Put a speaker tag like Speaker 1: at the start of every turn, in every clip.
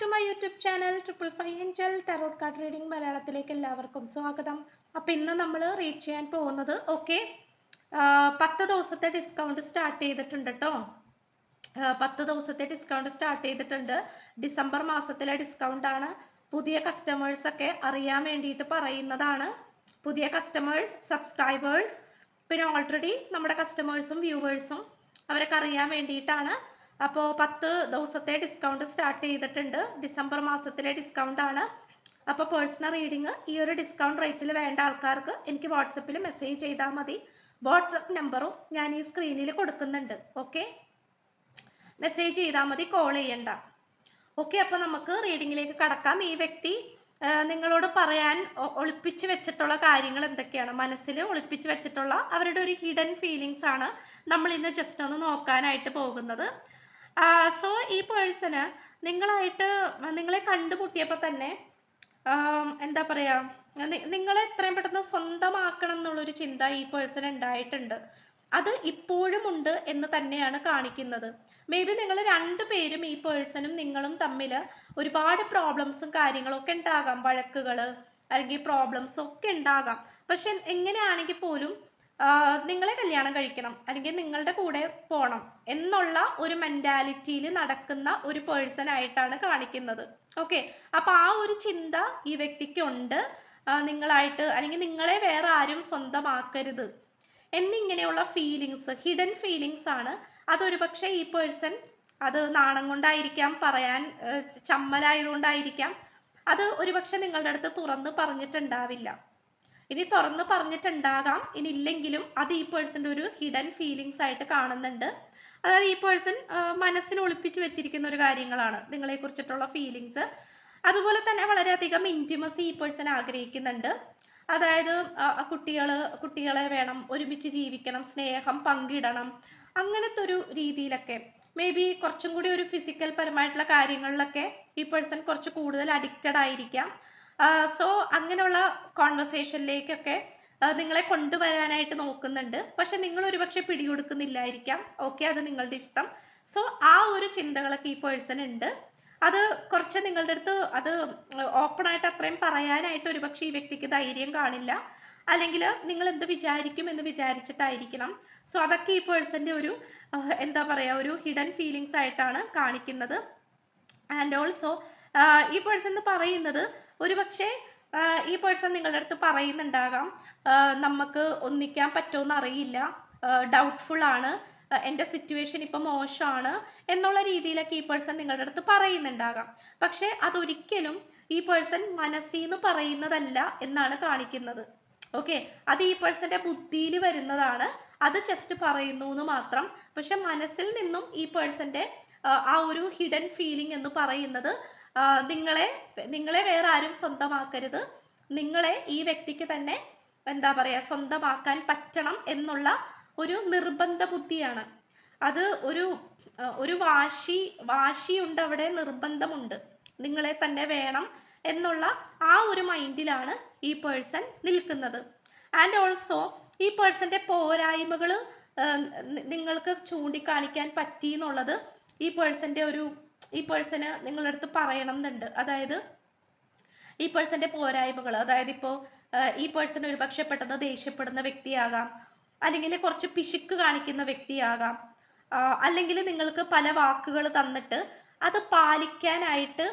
Speaker 1: To my YouTube channel triple five angel tarot card reading മലയാളത്തിലേക്ക് എല്ലാവർക്കും സ്വാഗതം. അപ്പം ഇന്ന് നമ്മൾ റീഡ് ചെയ്യാൻ പോകുന്നത് ഓക്കെ പത്ത് ദിവസത്തെ ഡിസ്കൗണ്ട് സ്റ്റാർട്ട് ചെയ്തിട്ടുണ്ട് കേട്ടോ പത്ത് ദിവസത്തെ ഡിസ്കൗണ്ട് സ്റ്റാർട്ട് ചെയ്തിട്ടുണ്ട്. ഡിസംബർ മാസത്തിലെ ഡിസ്കൗണ്ടാണ് പുതിയ കസ്റ്റമേഴ്സ് ഒക്കെ അറിയാൻ വേണ്ടിയിട്ട് പറയുന്നതാണ്. പുതിയ കസ്റ്റമേഴ്സ് സബ്സ്ക്രൈബേഴ്സ് പിന്നെ ഓൾറെഡി നമ്മുടെ കസ്റ്റമേഴ്സും വ്യൂവേഴ്സും അവരൊക്കെ അറിയാൻ വേണ്ടിയിട്ടാണ് അപ്പോൾ പത്ത് ദിവസത്തെ ഡിസ്കൗണ്ട് സ്റ്റാർട്ട് ചെയ്തിട്ടുണ്ട്. ഡിസംബർ മാസത്തിലെ ഡിസ്കൗണ്ട് ആണ്. അപ്പോൾ പേഴ്സണൽ റീഡിങ് ഈ ഒരു ഡിസ്കൗണ്ട് റേറ്റിൽ വേണ്ട ആൾക്കാർക്ക് എനിക്ക് വാട്സപ്പിൽ മെസ്സേജ് ചെയ്താൽ മതി. വാട്സപ്പ് നമ്പറും ഞാൻ ഈ സ്ക്രീനിൽ കൊടുക്കുന്നുണ്ട്. ഓക്കെ മെസ്സേജ് ചെയ്താൽ മതി കോൾ ചെയ്യണ്ട. ഓക്കെ അപ്പോൾ നമുക്ക് റീഡിങ്ങിലേക്ക് കടക്കാം. ഈ വ്യക്തി നിങ്ങളോട് പറയാൻ ഒളിപ്പിച്ച് വെച്ചിട്ടുള്ള കാര്യങ്ങൾ എന്തൊക്കെയാണ്? മനസ്സിൽ ഒളിപ്പിച്ച് വെച്ചിട്ടുള്ള അവരുടെ ഒരു ഹിഡൻ ഫീലിങ്സ് ആണ് നമ്മൾ ഇന്ന് ജസ്റ്റ് ഒന്ന് നോക്കാനായിട്ട് പോകുന്നത്. സോ ഈ പേഴ്സണ് നിങ്ങളായിട്ട് നിങ്ങളെ കണ്ടുമുട്ടിയപ്പോൾ തന്നെ എന്താ പറയുക നിങ്ങളെ എത്രയും പെട്ടെന്ന് സ്വന്തമാക്കണം എന്നുള്ളൊരു ചിന്ത ഈ പേഴ്സൺ ഉണ്ടായിട്ടുണ്ട്. അത് ഇപ്പോഴും ഉണ്ട് എന്ന് തന്നെയാണ് കാണിക്കുന്നത്. മേ ബി നിങ്ങൾ രണ്ടുപേരും ഈ പേഴ്സണും നിങ്ങളും തമ്മിൽ ഒരുപാട് പ്രോബ്ലംസും കാര്യങ്ങളൊക്കെ ഉണ്ടാകാം. വഴക്കുകൾ അല്ലെങ്കിൽ പ്രോബ്ലംസ് ഒക്കെ ഉണ്ടാകാം. പക്ഷെ എങ്ങനെയാണെങ്കിൽ പോലും നിങ്ങളെ കല്യാണം കഴിക്കണം അല്ലെങ്കിൽ നിങ്ങളുടെ കൂടെ പോണം എന്നുള്ള ഒരു മെന്റാലിറ്റിയിൽ നടക്കുന്ന ഒരു പേഴ്സൺ ആയിട്ടാണ് കാണിക്കുന്നത്. ഓക്കെ അപ്പൊ ആ ഒരു ചിന്ത ഈ വ്യക്തിക്കുണ്ട് നിങ്ങളായിട്ട് അല്ലെങ്കിൽ നിങ്ങളെ വേറെ ആരും സ്വന്തമാക്കരുത്. എന്നിങ്ങനെയുള്ള ഫീലിങ്സ് ഹിഡൻ ഫീലിങ്സ് ആണ്. അതൊരു പക്ഷേ ഈ പേഴ്സൺ അത് നാണം കൊണ്ടായിരിക്കാം പറയാൻ ചമ്മലായതുകൊണ്ടായിരിക്കാം. അത് ഒരുപക്ഷെ നിങ്ങളുടെ അടുത്ത് തുറന്ന് പറഞ്ഞിട്ടുണ്ടാവില്ല. ഇനി തുറന്ന് പറഞ്ഞിട്ടുണ്ടാകാം. ഇനി ഇല്ലെങ്കിലും അത് ഈ പേഴ്സന്റെ ഒരു ഹിഡൻ ഫീലിങ്സ് ആയിട്ട് കാണുന്നുണ്ട്. അതായത് ഈ പേഴ്സൺ മനസ്സിൽ ഒളിപ്പിച്ച് വെച്ചിരിക്കുന്ന ഒരു കാര്യങ്ങളാണ് നിങ്ങളെ കുറിച്ചിട്ടുള്ള ഫീലിങ്സ് അതുപോലെ തന്നെ വളരെയധികം ഇന്റിമസി ഈ പേഴ്സൺ ആഗ്രഹിക്കുന്നുണ്ട്. അതായത് കുട്ടികൾ കുട്ടികളെ വേണം ഒരുമിച്ച് ജീവിക്കണം സ്നേഹം പങ്കിടണം അങ്ങനത്തെ ഒരു രീതിയിലൊക്കെ. മേ ബി കുറച്ചും കൂടി ഒരു ഫിസിക്കൽ പരമായിട്ടുള്ള കാര്യങ്ങളിലൊക്കെ ഈ പേഴ്സൺ കുറച്ച് കൂടുതൽ അഡിക്റ്റഡ് ആയിരിക്കാം. സോ അങ്ങനെയുള്ള കോൺവെർസേഷനിലേക്കൊക്കെ നിങ്ങളെ കൊണ്ടുവരാനായിട്ട് നോക്കുന്നുണ്ട്. പക്ഷെ നിങ്ങൾ ഒരുപക്ഷെ പിടികൊടുക്കുന്നില്ലായിരിക്കാം. ഓക്കെ അത് നിങ്ങളുടെ ഇഷ്ടം. സോ ആ ഒരു ചിന്തകളൊക്കെ ഈ പേഴ്സൺ ഉണ്ട്. അത് കുറച്ച് നിങ്ങളുടെ അടുത്ത് അത് ഓപ്പൺ ആയിട്ട് അത്രയും പറയാനായിട്ട് ഒരുപക്ഷെ ഈ വ്യക്തിക്ക് ധൈര്യം കാണില്ല. അല്ലെങ്കിൽ നിങ്ങൾ എന്ത് വിചാരിക്കും എന്ന് വിചാരിച്ചിട്ടായിരിക്കണം. സോ അതൊക്കെ ഈ പേഴ്സന്റെ ഒരു എന്താ പറയാ ഒരു ഹിഡൻ ഫീലിങ്സ് ആയിട്ടാണ് കാണിക്കുന്നത്. ആൻഡ് ഓൾസോ ഈ പേഴ്സൺ എന്ന് പറയുന്നത് ഒരുപക്ഷെ പക്ഷേ ഈ പേഴ്സൺ നിങ്ങളുടെ അടുത്ത് പറയുന്നുണ്ടാകാം നമുക്ക് ഒന്നിക്കാൻ പറ്റുമെന്ന് അറിയില്ല ഡൗട്ട്ഫുൾ ആണ് എന്റെ സിറ്റുവേഷൻ ഇപ്പം മോശമാണ് എന്നുള്ള രീതിയിലൊക്കെ ഈ പേഴ്സൺ നിങ്ങളുടെ അടുത്ത് പറയുന്നുണ്ടാകാം. പക്ഷേ അതൊരിക്കലും ഈ പേഴ്സൺ മനസ്സിൽ നിന്ന് പറയുന്നതല്ല എന്നാണ് കാണിക്കുന്നത്. ഓക്കെ? അത് ഈ പേഴ്സന്റെ ബുദ്ധിയിൽ വരുന്നതാണ്. അത് ജസ്റ്റ് പറയുന്നു എന്ന് മാത്രം. പക്ഷെ മനസ്സിൽ നിന്നും ഈ പേഴ്സന്റെ ആ ഒരു ഹിഡൻ ഫീലിംഗ് എന്ന് പറയുന്നത് നിങ്ങളെ നിങ്ങളെ വേറെ ആരും സ്വന്തമാക്കരുത്. നിങ്ങളെ ഈ വ്യക്തിക്ക് തന്നെ എന്താ പറയാ സ്വന്തമാക്കാൻ പറ്റണം എന്നുള്ള ഒരു നിർബന്ധ ബുദ്ധിയാണ്. അത് ഒരു ഒരു വാശി വാശിയുണ്ട് അവിടെ നിർബന്ധമുണ്ട്. നിങ്ങളെ തന്നെ വേണം എന്നുള്ള ആ ഒരു മൈൻഡിലാണ് ഈ പേഴ്സൺ നിൽക്കുന്നത്. ആൻഡ് ഓൾസോ ഈ പേഴ്സന്റെ പോരായ്മകൾ നിങ്ങൾക്ക് ചൂണ്ടിക്കാണിക്കാൻ പറ്റി എന്നുള്ളത് ഈ പേഴ്സന്റെ ഒരു ഈ പേഴ്സണ് നിങ്ങളുടെ അടുത്ത് പറയണം എന്നുണ്ട് അതായത് ഈ പേഴ്സന്റെ പോരായ്മകൾ അതായത് ഇപ്പോൾ ഈ പേഴ്സൺ ഒരു പക്ഷെ പെട്ടെന്ന് ദേഷ്യപ്പെടുന്ന വ്യക്തിയാകാം അല്ലെങ്കിൽ കുറച്ച് പിശുക്ക് കാണിക്കുന്ന വ്യക്തിയാകാം അല്ലെങ്കിൽ നിങ്ങൾക്ക് പല വാക്കുകൾ തന്നിട്ട് അത് പാലിക്കാനായിട്ട്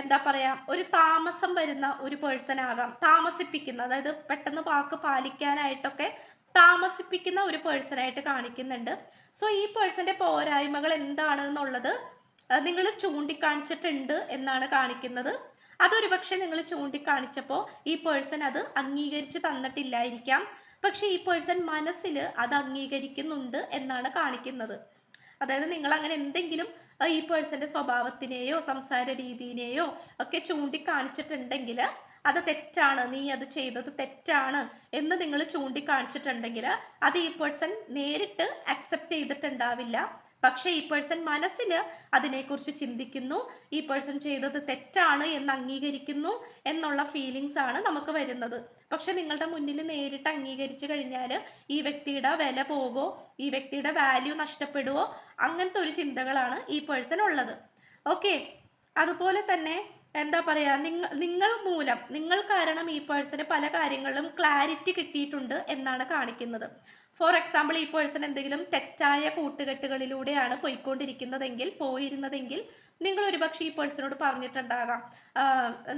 Speaker 1: എന്താ പറയാ ഒരു താമസം വരുന്ന ഒരു പേഴ്സൺ ആകാം. താമസിപ്പിക്കുന്ന അതായത് പെട്ടെന്ന് വാക്ക് പാലിക്കാനായിട്ടൊക്കെ താമസിപ്പിക്കുന്ന ഒരു പേഴ്സൺ ആയിട്ട് കാണിക്കുന്നുണ്ട്. സോ ഈ പേഴ്സന്റെ പോരായ്മകൾ എന്താണ് എന്നുള്ളത് നിങ്ങൾ ചൂണ്ടിക്കാണിച്ചിട്ടുണ്ട് എന്നാണ് കാണിക്കുന്നത്. അതൊരു പക്ഷെ നിങ്ങൾ ചൂണ്ടിക്കാണിച്ചപ്പോൾ ഈ പേഴ്സൺ അത് അംഗീകരിച്ച് തന്നിട്ടില്ലായിരിക്കാം. പക്ഷെ ഈ പേഴ്സൺ മനസ്സിൽ അത് അംഗീകരിക്കുന്നുണ്ട് എന്നാണ് കാണിക്കുന്നത്. അതായത് നിങ്ങൾ അങ്ങനെ എന്തെങ്കിലും ഈ പേഴ്സന്റെ സ്വഭാവത്തിനെയോ സംസാര രീതിയിനെയോ ഒക്കെ ചൂണ്ടിക്കാണിച്ചിട്ടുണ്ടെങ്കിൽ അത് തെറ്റാണ് നീ അത് ചെയ്തത് തെറ്റാണ് എന്ന് നിങ്ങൾ ചൂണ്ടിക്കാണിച്ചിട്ടുണ്ടെങ്കിൽ അത് ഈ പേഴ്സൺ നേരിട്ട് അക്സെപ്റ്റ് ചെയ്തിട്ടുണ്ടാവില്ല. പക്ഷേ ഈ പേഴ്സൺ മനസ്സിൽ അതിനെക്കുറിച്ച് ചിന്തിക്കുന്നു. ഈ പേഴ്സൺ ചെയ്തത് തെറ്റാണ് എന്ന് അംഗീകരിക്കുന്നു എന്നുള്ള ഫീലിങ്സ് ആണ് നമുക്ക് വരുന്നത്. പക്ഷെ നിങ്ങളുടെ മുന്നിൽ നേരിട്ട് അംഗീകരിച്ചു കഴിഞ്ഞാൽ ഈ വ്യക്തിയുടെ വില പോകോ ഈ വ്യക്തിയുടെ വാല്യൂ നഷ്ടപ്പെടുവോ അങ്ങനത്തെ ഒരു ചിന്തകളാണ് ഈ പേഴ്സൺ ഉള്ളത്. ഓക്കെ അതുപോലെ തന്നെ എന്താ പറയാ നിങ്ങൾ നിങ്ങൾ മൂലം നിങ്ങൾ കാരണം ഈ പേഴ്സണ് പല കാര്യങ്ങളിലും ക്ലാരിറ്റി കിട്ടിയിട്ടുണ്ട് എന്നാണ് കാണിക്കുന്നത്. ഫോർ എക്സാമ്പിൾ ഈ പേഴ്സൺ എന്തെങ്കിലും തെറ്റായ കൂട്ടുകെട്ടുകളിലൂടെയാണ് പോയിക്കൊണ്ടിരിക്കുന്നതെങ്കിൽ പോയിരുന്നതെങ്കിൽ നിങ്ങൾ ഒരുപക്ഷെ ഈ പേഴ്സണോട് പറഞ്ഞിട്ടുണ്ടാകാം.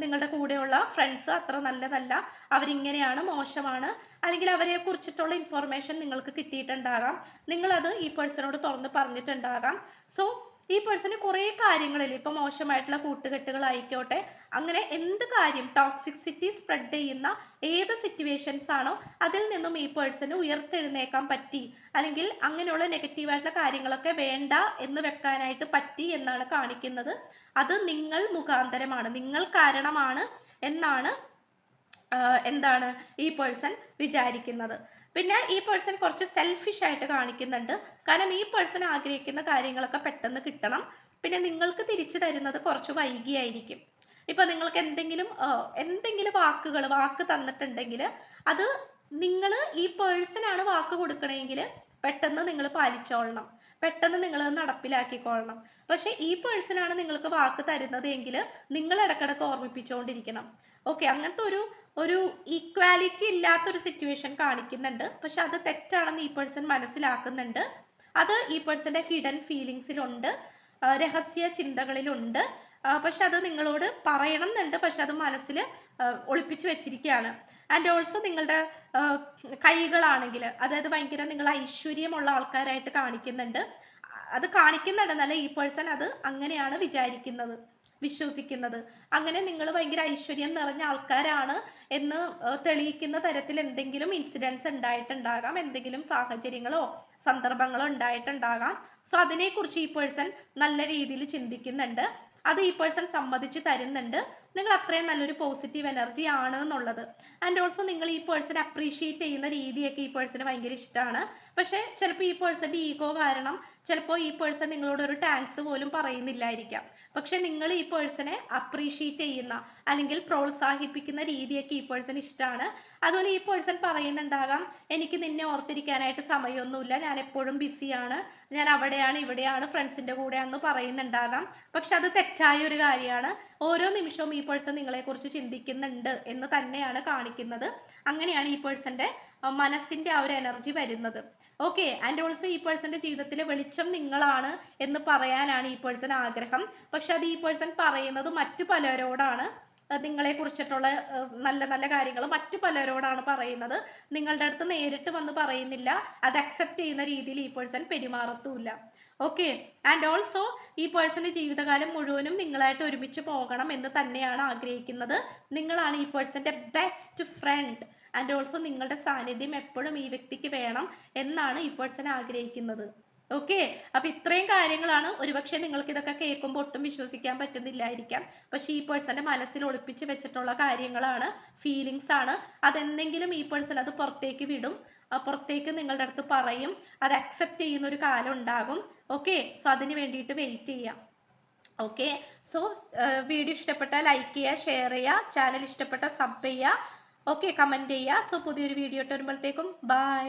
Speaker 1: നിങ്ങളുടെ കൂടെയുള്ള ഫ്രണ്ട്സ് അത്ര നല്ലതല്ല അവരിങ്ങനെയാണ് മോശമാണ് അല്ലെങ്കിൽ അവരെ കുറിച്ചിട്ടുള്ള ഇൻഫോർമേഷൻ നിങ്ങൾക്ക് കിട്ടിയിട്ടുണ്ടാകാം. നിങ്ങളത് ഈ പേഴ്സണോട് തുറന്ന് പറഞ്ഞിട്ടുണ്ടാകാം. സോ ഈ പേഴ്സണ് കുറേ കാര്യങ്ങളിൽ ഇപ്പൊ മോശമായിട്ടുള്ള കൂട്ടുകെട്ടുകളായിക്കോട്ടെ അങ്ങനെ എന്ത് കാര്യം ടോക്സിസിറ്റി സ്പ്രെഡ് ചെയ്യുന്ന ഏത് സിറ്റുവേഷൻസ് ആണോ അതിൽ നിന്നും ഈ പേഴ്സണ് ഉയർത്തെഴുന്നേക്കാൻ പറ്റി അല്ലെങ്കിൽ അങ്ങനെയുള്ള നെഗറ്റീവായിട്ടുള്ള കാര്യങ്ങളൊക്കെ വേണ്ട എന്ന് വെക്കാനായിട്ട് പറ്റി എന്നാണ് കാണിക്കുന്നത്. അത് നിങ്ങൾ മുഖാന്തരമാണ് നിങ്ങൾ കാരണമാണ് എന്നാണ് എന്താണ് ഈ പേഴ്സൺ വിചാരിക്കുന്നത്. പിന്നെ ഈ പേഴ്സൺ കുറച്ച് സെൽഫിഷ് ആയിട്ട് കാണിക്കുന്നുണ്ട്. കാരണം ഈ പേഴ്സൺ ആഗ്രഹിക്കുന്ന കാര്യങ്ങളൊക്കെ പെട്ടെന്ന് കിട്ടണം. പിന്നെ നിങ്ങൾക്ക് തിരിച്ചു തരുന്നത് കുറച്ച് വൈകിയായിരിക്കും. ഇപ്പൊ നിങ്ങൾക്ക് എന്തെങ്കിലും എന്തെങ്കിലും വാക്കുകൾ വാക്ക് തന്നിട്ടുണ്ടെങ്കിൽ അത് നിങ്ങൾ ഈ പേഴ്സണാണ് വാക്ക് കൊടുക്കണമെങ്കിൽ പെട്ടെന്ന് നിങ്ങൾ പാലിച്ചോളണം. പെട്ടെന്ന് നിങ്ങൾ നടപ്പിലാക്കിക്കൊള്ളണം പക്ഷെ ഈ പേഴ്സണാണ് നിങ്ങൾക്ക് വാക്ക് തരുന്നത് എങ്കിൽ നിങ്ങൾ ഇടക്കിടക്ക് ഓർമ്മിപ്പിച്ചുകൊണ്ടിരിക്കണം ഓക്കെ അങ്ങനത്തെ ഒരു ഒരു ഈക്വാലിറ്റി ഇല്ലാത്തൊരു സിറ്റുവേഷൻ കാണിക്കുന്നുണ്ട്. പക്ഷെ അത് തെറ്റാണെന്ന് ഈ പേഴ്സൺ മനസ്സിലാക്കുന്നുണ്ട്. അത് ഈ പേഴ്സന്റെ ഹിഡൻ ഫീലിങ്സിലുണ്ട് രഹസ്യ ചിന്തകളിലുണ്ട്. പക്ഷെ അത് നിങ്ങളോട് പറയണം എന്നുണ്ട് പക്ഷെ അത് മനസ്സിൽ ഒളിപ്പിച്ചു വെച്ചിരിക്കുകയാണ്. ആൻഡ് ഓൾസോ നിങ്ങളുടെ കൈകളാണെങ്കിൽ അതായത് ഭയങ്കര നിങ്ങൾ ഐശ്വര്യമുള്ള ആൾക്കാരായിട്ട് കാണിക്കുന്നുണ്ട്. അത് കാണിക്കുന്നുണ്ടെന്നല്ല ഈ പേഴ്സൺ അത് അങ്ങനെയാണ് വിചാരിക്കുന്നത്. വിശ്വസിക്കുന്നത്. അങ്ങനെ നിങ്ങൾ ഭയങ്കര ഐശ്വര്യം നിറഞ്ഞ ആൾക്കാരാണ് എന്ന് തെളിയിക്കുന്ന തരത്തിൽ എന്തെങ്കിലും ഇൻസിഡൻസ് ഉണ്ടായിട്ടുണ്ടാകാം എന്തെങ്കിലും സാഹചര്യങ്ങളോ സന്ദർഭങ്ങളോ ഉണ്ടായിട്ടുണ്ടാകാം. സോ അതിനെക്കുറിച്ച് ഈ പേഴ്സൺ നല്ല രീതിയിൽ ചിന്തിക്കുന്നുണ്ട്. അത് ഈ പേഴ്സൺ സമ്മതിച്ച് തരുന്നുണ്ട്. നിങ്ങൾ അത്രയും നല്ലൊരു പോസിറ്റീവ് എനർജി ആണ് എന്നുള്ളത്. ആൻഡ് ഓൾസോ നിങ്ങൾ ഈ പേഴ്സൺ അപ്രീഷിയേറ്റ് ചെയ്യുന്ന രീതിയൊക്കെ ഈ പേഴ്സണ് ഭയങ്കര ഇഷ്ടമാണ്. പക്ഷേ ചിലപ്പോൾ ഈ പേഴ്സന്റെ ഈഗോ കാരണം ചിലപ്പോൾ ഈ പേഴ്സൺ നിങ്ങളോട് ഒരു ടാങ്ക്സ് പോലും പറയുന്നില്ലായിരിക്കാം. പക്ഷെ നിങ്ങൾ ഈ പേഴ്സണെ അപ്രീഷിയേറ്റ് ചെയ്യുന്ന അല്ലെങ്കിൽ പ്രോത്സാഹിപ്പിക്കുന്ന രീതിയൊക്കെ ഈ പേഴ്സൺ ഇഷ്ടമാണ് അതുപോലെ ഈ പേഴ്സൺ പറയുന്നുണ്ടാകാം എനിക്ക് നിന്നെ ഓർത്തിരിക്കാനായിട്ട് സമയമൊന്നുമില്ല. ഞാൻ എപ്പോഴും ബിസിയാണ് ഞാൻ അവിടെയാണ് ഇവിടെയാണ് ഫ്രണ്ട്സിന്റെ കൂടെയാണെന്ന് പറയുന്നുണ്ടാകാം. പക്ഷെ അത് തെറ്റായ ഒരു കാര്യമാണ്. ഓരോ നിമിഷവും ഈ പേഴ്സൺ നിങ്ങളെക്കുറിച്ച് ചിന്തിക്കുന്നുണ്ട് എന്ന് തന്നെയാണ് കാണിക്കുന്നത്. അങ്ങനെയാണ് ഈ പേഴ്സന്റെ മനസ്സിന്റെ ആ ഒരു എനർജി വരുന്നത്. ഓക്കെ ആൻഡ് ഓൾസോ ഈ പേഴ്സന്റെ ജീവിതത്തിലെ വെളിച്ചം നിങ്ങളാണ് എന്ന് പറയാനാണ് ഈ പേഴ്സൺ ആഗ്രഹം. പക്ഷെ അത് ഈ പേഴ്സൺ പറയുന്നത് മറ്റു പലരോടാണ്. നിങ്ങളെ കുറിച്ചിട്ടുള്ള നല്ല നല്ല കാര്യങ്ങൾ മറ്റു പലരോടാണ് പറയുന്നത്. നിങ്ങളുടെ അടുത്ത് നേരിട്ട് വന്ന് പറയുന്നില്ല. അത് അക്സെപ്റ്റ് ചെയ്യുന്ന രീതിയിൽ ഈ പേഴ്സൺ പെരുമാറത്തുമില്ല. ഓക്കെ ആൻഡ് ഓൾസോ ഈ പേഴ്സന്റെ ജീവിതകാലം മുഴുവനും നിങ്ങളായിട്ട് ഒരുമിച്ച് പോകണം എന്ന് തന്നെയാണ് ആഗ്രഹിക്കുന്നത്. നിങ്ങളാണ് ഈ പേഴ്സന്റെ ബെസ്റ്റ് ഫ്രണ്ട് ആൻഡ് ഓൾസോ നിങ്ങളുടെ സാന്നിധ്യം എപ്പോഴും ഈ വ്യക്തിക്ക് വേണം എന്നാണ് ഈ പേഴ്സൺ ആഗ്രഹിക്കുന്നത്. ഓക്കെ അപ്പൊ ഇത്രയും കാര്യങ്ങളാണ്. ഒരുപക്ഷെ നിങ്ങൾക്ക് ഇതൊക്കെ കേൾക്കുമ്പോൾ ഒട്ടും വിശ്വസിക്കാൻ പറ്റുന്നില്ലായിരിക്കാം. പക്ഷെ ഈ പേഴ്സന്റെ മനസ്സിൽ ഒളിപ്പിച്ച് വെച്ചിട്ടുള്ള കാര്യങ്ങളാണ് ഫീലിങ്സ് ആണ്. അതെന്തെങ്കിലും ഈ പേഴ്സൺ അത് പുറത്തേക്ക് വിടും. പുറത്തേക്ക് നിങ്ങളുടെ അടുത്ത് പറയും. അത് അക്സെപ്റ്റ് ചെയ്യുന്ന ഒരു കാലം ഉണ്ടാകും. ഓക്കെ സോ അതിന് വേണ്ടിയിട്ട് വെയിറ്റ് ചെയ്യാം. ഓക്കെ സോ വീഡിയോ ഇഷ്ടപ്പെട്ടാൽ ലൈക്ക് ചെയ്യുക ഷെയർ ചെയ്യുക ചാനൽ ഇഷ്ടപ്പെട്ടാൽ സബ് ചെയ്യുക. ഓക്കെ കമന്റ് ചെയ്യുക. സോ പുതിയൊരു വീഡിയോ ഇട്ട് വരുമ്പോഴത്തേക്കും ബൈ